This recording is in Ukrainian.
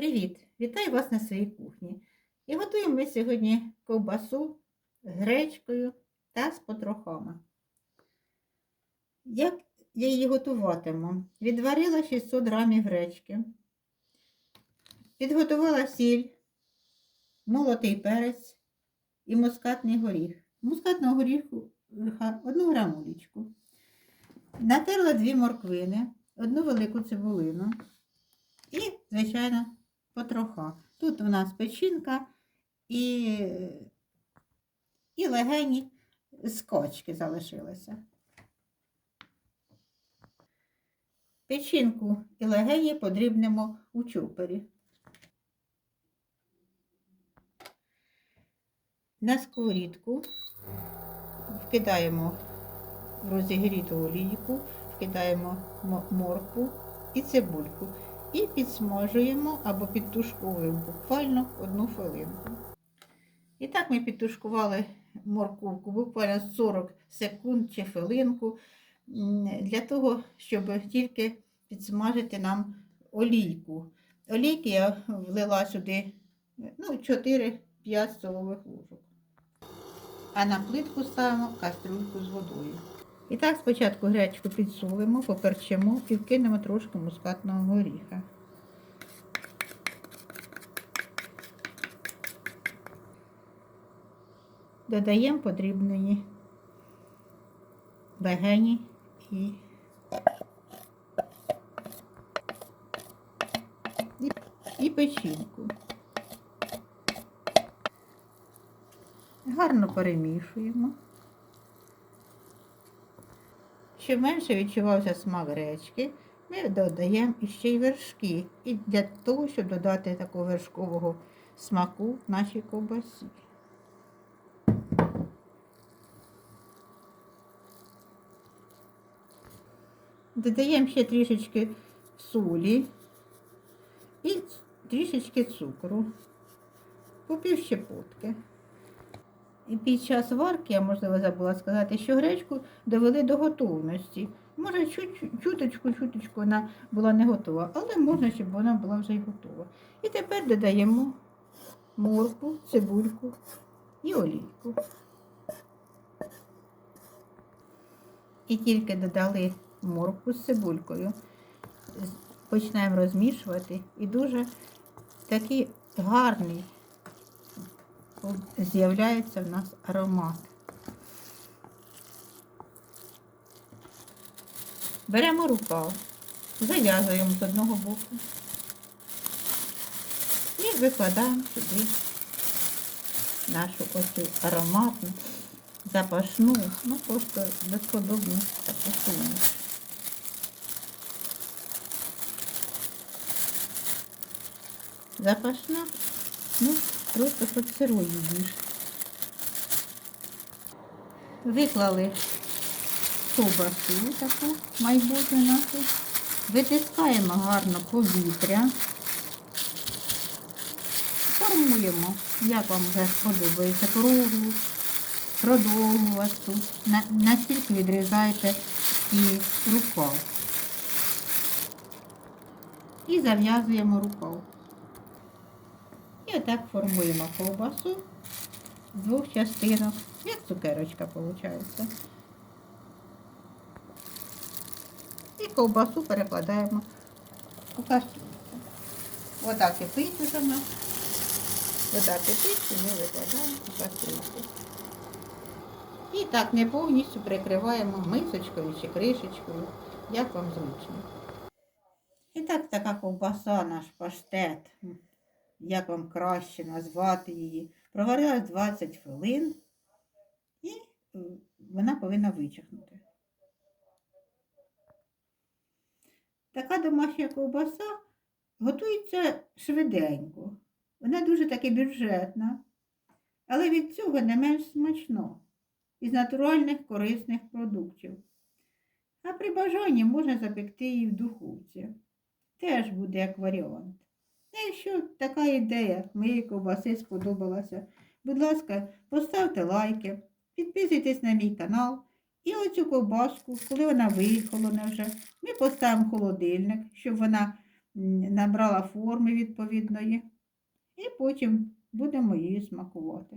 Привіт! Вітаю вас на своїй кухні. І готуємо ми сьогодні ковбасу з гречкою та з потрохами. Як я її готуватиму? Відварила 600 грамів гречки, підготувала сіль, молотий перець і мускатний горіх. Мускатного горіху одну грамулечку. Натерла дві морквини, одну велику цибулину. І, звичайно, потроха. Тут у нас печінка і, і легені з кочки залишилися. Печінку і легені подрібнемо у чупері. На сковорідку вкидаємо розігріту олійку, вкидаємо моркву і цибульку і підсмажуємо або підтушковуємо буквально одну хвилинку. І так ми підтушкували морковку буквально 40 секунд чи хвилинку для того, щоб тільки підсмажити нам олійку. Олійки я влила сюди ну, 4-5 столових ложок. А на плитку ставимо кастрюльку з водою. І так спочатку гречку підсолимо, поперчимо і вкинемо трошки мускатного горіха. Додаємо подрібної легені і, і печінку. Гарно перемішуємо. Щоб менше відчувався смак гречки, ми додаємо ще й вершки. І для того, щоб додати такого вершкового смаку нашій ковбасі. Додаємо ще трішечки солі і трішечки цукру, по пів щепотки. І під час варки, я, можливо, забула сказати, що гречку довели до готовності. Може, чуточку-чуточку вона була не готова, але можна, щоб вона була вже й готова. І тепер додаємо морку, цибульку і олійку. І тільки додали морку з цибулькою, починаємо розмішувати і дуже такий гарний з'являється в нас аромат. Беремо рукав, зав'язуємо з одного боку і викладаємо сюди нашу оцю ароматну, запашну, ну просто безподобну таку суміш. Запашна, ну, Просто сирою їж. Виклали ковбасу таку майбутню нашу. Витискаємо гарно повітря. Формуємо, як вам вже сподобається, кругу, продовгу вас тут. Настільки відрізаєте і рукав. І зав'язуємо рукав. І отак формуємо ковбасу з двох частинок, як цукерочка виходить. І ковбасу перекладаємо у кастрюльку. Вода кипить уже в нас. Вода кипить і ми викладаємо у кастрюльку. І так не повністю прикриваємо мисочкою чи кришечкою, як вам зручно. І так така ковбаса, наш паштет як вам краще назвати її. Проварила 20 хвилин і е, вона повинна вичахнути. Така домашня ковбаса готується швиденько. Вона дуже таки бюджетна, але від цього не менш смачно, із натуральних корисних продуктів. А при бажанні можна запекти її в духовці. Теж буде як варіант. Якщо така ідея моєї ковбаси сподобалася, будь ласка, поставте лайки, підписуйтесь на мій канал. І оцю ковбаску, коли вона вихолоне вже, ми поставимо холодильник, щоб вона набрала форми відповідної, і потім будемо її смакувати.